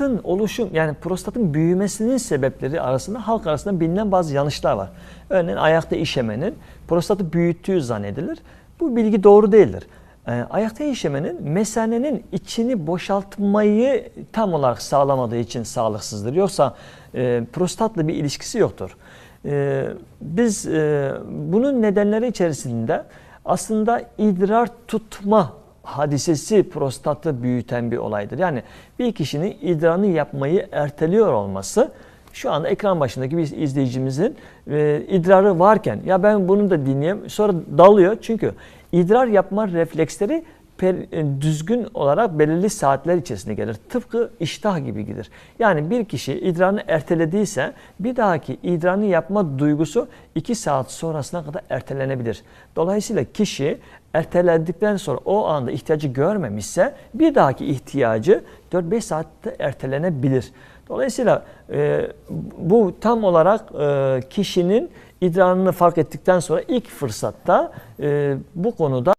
prostatın oluşum yani prostatın büyümesinin sebepleri arasında halk arasında bilinen bazı yanlışlar var. Örneğin ayakta işemenin prostatı büyüttüğü zannedilir. Bu bilgi doğru değildir. Ee, ayakta işemenin mesanenin içini boşaltmayı tam olarak sağlamadığı için sağlıksızdır. Yoksa e, prostatla bir ilişkisi yoktur. Ee, biz e, bunun nedenleri içerisinde aslında idrar tutma hadisesi prostatı büyüten bir olaydır. Yani bir kişinin idrarını yapmayı erteliyor olması şu anda ekran başındaki bir izleyicimizin e, idrarı varken ya ben bunu da dinleyeyim sonra dalıyor çünkü idrar yapma refleksleri per- e, düzgün olarak belirli saatler içerisinde gelir. Tıpkı iştah gibi gelir. Yani bir kişi idrarını ertelediyse bir dahaki idrarını yapma duygusu 2 saat sonrasına kadar ertelenebilir. Dolayısıyla kişi erteledikten sonra o anda ihtiyacı görmemişse bir dahaki ihtiyacı 4-5 saatte ertelenebilir. Dolayısıyla e, bu tam olarak e, kişinin idrarını fark ettikten sonra ilk fırsatta e, bu konuda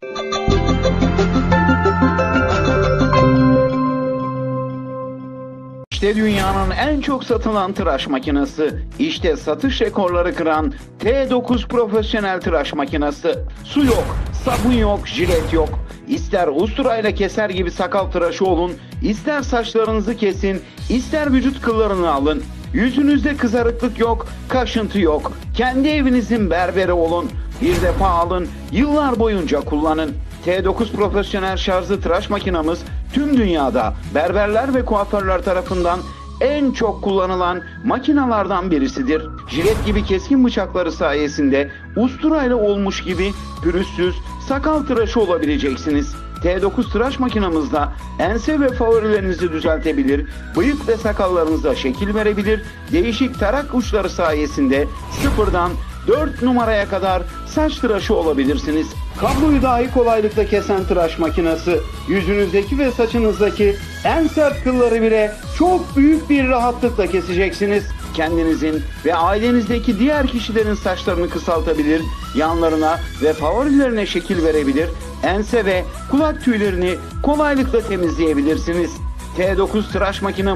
İşte dünyanın en çok satılan tıraş makinesi. İşte satış rekorları kıran T9 profesyonel tıraş makinesi. Su yok, sabun yok, jilet yok. İster usturayla keser gibi sakal tıraşı olun, ister saçlarınızı kesin, ister vücut kıllarını alın. Yüzünüzde kızarıklık yok, kaşıntı yok. Kendi evinizin berberi olun. Bir defa alın, yıllar boyunca kullanın. T9 profesyonel şarjlı tıraş makinamız tüm dünyada berberler ve kuaförler tarafından en çok kullanılan makinalardan birisidir. Jilet gibi keskin bıçakları sayesinde usturayla olmuş gibi pürüzsüz sakal tıraşı olabileceksiniz. T9 tıraş makinamızda ense ve favorilerinizi düzeltebilir, bıyık ve sakallarınıza şekil verebilir, değişik tarak uçları sayesinde sıfırdan 4 numaraya kadar saç tıraşı olabilirsiniz. Kabloyu dahi kolaylıkla kesen tıraş makinesi, yüzünüzdeki ve saçınızdaki en sert kılları bile çok büyük bir rahatlıkla keseceksiniz. Kendinizin ve ailenizdeki diğer kişilerin saçlarını kısaltabilir, yanlarına ve favorilerine şekil verebilir, ense ve kulak tüylerini kolaylıkla temizleyebilirsiniz. T9 tıraş makine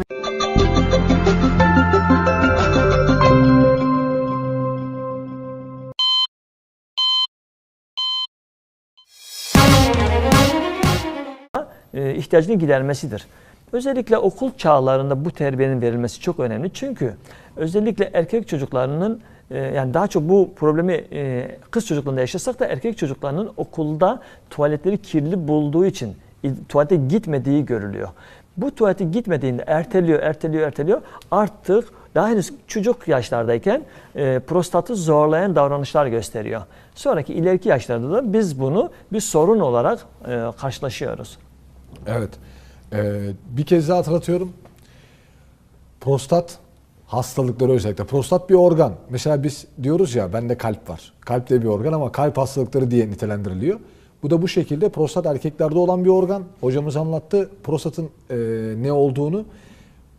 e, gidermesidir. Özellikle okul çağlarında bu terbiyenin verilmesi çok önemli. Çünkü özellikle erkek çocuklarının e, yani daha çok bu problemi e, kız çocuklarında yaşasak da erkek çocuklarının okulda tuvaletleri kirli bulduğu için tuvalete gitmediği görülüyor. Bu tuvalete gitmediğinde erteliyor, erteliyor, erteliyor. Artık daha henüz çocuk yaşlardayken e, prostatı zorlayan davranışlar gösteriyor. Sonraki ileriki yaşlarda da biz bunu bir sorun olarak e, karşılaşıyoruz. Evet. Ee, bir kez daha hatırlatıyorum. Prostat hastalıkları özellikle. Prostat bir organ. Mesela biz diyoruz ya bende kalp var. Kalp de bir organ ama kalp hastalıkları diye nitelendiriliyor. Bu da bu şekilde prostat erkeklerde olan bir organ. Hocamız anlattı prostatın e, ne olduğunu.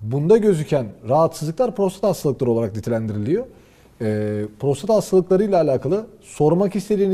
Bunda gözüken rahatsızlıklar prostat hastalıkları olarak nitelendiriliyor. E, prostat hastalıklarıyla alakalı sormak istediğiniz